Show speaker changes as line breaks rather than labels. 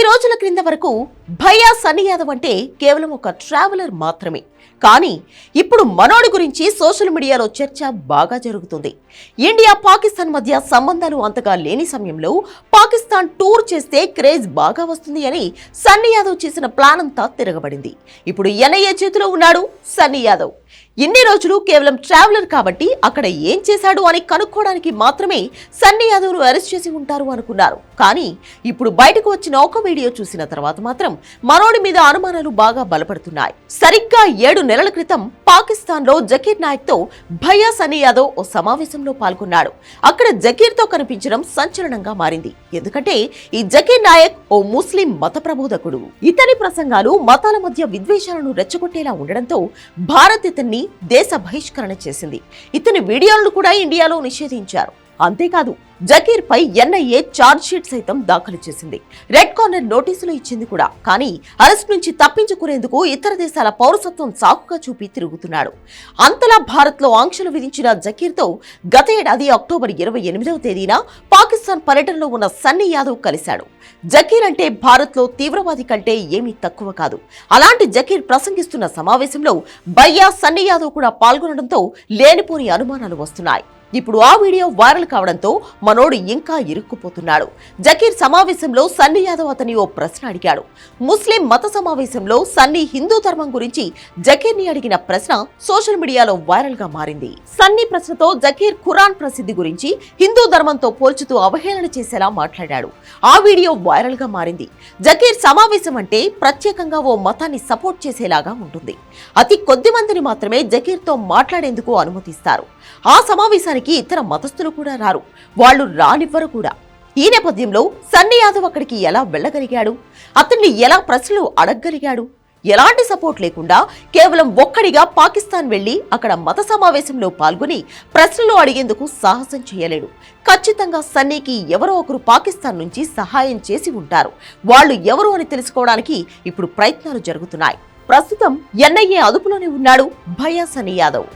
పది రోజుల క్రింద వరకు భయ్యా సన్నీ యాదవ్ అంటే కేవలం ఒక ట్రావెలర్ మాత్రమే. కానీ ఇప్పుడు మనోడి గురించి సోషల్ మీడియాలో చర్చ బాగా జరుగుతుంది. ఇండియా పాకిస్తాన్ మధ్య సంబంధాలు అంతగా లేని సమయంలో పాకిస్తాన్ టూర్ చేస్తే క్రేజ్ బాగా వస్తుంది అని సన్నీ యాదవ్ చేసిన ప్లాన్ అంతా తిరగబడింది. ఇప్పుడు ఎన్ఐఏ చేతిలో ఉన్నాడు సన్నీ యాదవ్. ఇన్ని రోజులు కేవలం ట్రావెలర్ కాబట్టి అక్కడ ఏం చేశాడు అని కనుక్కోవడానికి మాత్రమే సన్నీ యాదవ్ను అరెస్ట్ చేసి ఉంటారు అనుకున్నారు. కానీ ఇప్పుడు బయటకు వచ్చిన ఒక వీడియో చూసిన తర్వాత మాత్రం మనోడి మీద అనుమానాలు బాగా బలపడుతున్నాయి. సరిగ్గా ఏడు నెలల క్రితం పాకిస్తాన్లో జకీర్ నాయక్తో భయ్యా సన్నీ యాదవ్ ఓ సమావేశంలో పాల్గొన్నాడు. అక్కడ జకీర్తో కనిపించడం సంచలనంగా మారింది. ఎందుకంటే ఈ జకీర్ నాయక్ ఓ ముస్లిం మత ప్రబోధకుడు. ఇతని ప్రసంగాలు మతాల మధ్య విద్వేషాలను రెచ్చగొట్టేలా ఉండడంతో భారత్ ఇతన్ని దేశ బహిష్కరణ చేసింది. ఇతని వీడియోలను కూడా ఇండియాలో నిషేధించారు. అంతేకాదు జకీర్ పై ఎన్ఐఏ ఛార్జ్ షీట్ సైతం దాఖలు చేసింది. రెడ్ కార్నర్ నోటీసులు ఇచ్చింది కూడా. కానీ అరెస్ట్ నుంచి తప్పించుకునేందుకు ఇతర దేశాల పౌరసత్వం సాకుగా చూపి తిరుగుతున్నాడు. అంతలా భారత్లో ఆంక్షలు విధించిన జకీర్తో గత ఏడాది అక్టోబర్ ఇరవై ఎనిమిదవ తేదీన పాకిస్తాన్ పర్యటనలో ఉన్న సన్నీ యాదవ్ కలిశాడు. జకీర్ అంటే భారత్లో తీవ్రవాది కంటే ఏమీ తక్కువ కాదు. అలాంటి జకీర్ ప్రసంగిస్తున్న సమావేశంలో భయ్యా సన్నీ యాదవ్ కూడా పాల్గొనడంతో లేనిపోని అనుమానాలు వస్తున్నాయి. ఇప్పుడు ఆ వీడియో వైరల్ కావడంతో మనోడు ఇంకా ఇరుక్కుపోతున్నాడు. జకీర్ సమావేశంలో సన్నీ యాదవ్ అతని ఓ ప్రశ్న అడిగాడు. ముస్లిం మత సమావేశంలో సన్నీ హిందూ ధర్మం గురించి జకీర్ని అడిగిన ప్రశ్న సోషల్ మీడియాలో వైరల్గా మారింది. సన్నీ ప్రశ్నతో జకీర్ ఖురాన్ ప్రసిద్ధి గురించి హిందూ ధర్మంతో పోల్చుతూ అవహేళన చేసేలా మాట్లాడాడు. ఆ వీడియో వైరల్గా మారింది. జకీర్ సమావేశం అంటే ప్రత్యేకంగా ఓ మతాన్ని సపోర్ట్ చేసేలాగా ఉంటుంది. అతి కొద్ది మందిని మాత్రమే జకీర్తో మాట్లాడేందుకు అనుమతిస్తారు. ఆ సమావేశానికి ఇతర మతస్థులు కూడా రారు. వాళ్ళు రానివ్వరు కూడా. ఈ నేపథ్యంలో సన్నీ యాదవ్ అక్కడికి ఎలా వెళ్ళగలిగాడు? అతన్ని ఎలా ప్రశ్నలు అడగగలిగాడు? ఎలాంటి సపోర్ట్ లేకుండా కేవలం ఒక్కడిగా పాకిస్తాన్ వెళ్ళి అక్కడ మత సమావేశంలో పాల్గొని ప్రశ్నలు అడిగేందుకు సాహసం చేయలేడు. ఖచ్చితంగా సన్నీకి ఎవరో ఒకరు పాకిస్తాన్ నుంచి సహాయం చేసి ఉంటారు. వాళ్ళు ఎవరు అని తెలుసుకోవడానికి ఇప్పుడు ప్రయత్నాలు జరుగుతున్నాయి. ప్రస్తుతం ఎన్ఐఏ అదుపులోనే ఉన్నాడు భయా సన్నీ యాదవ్.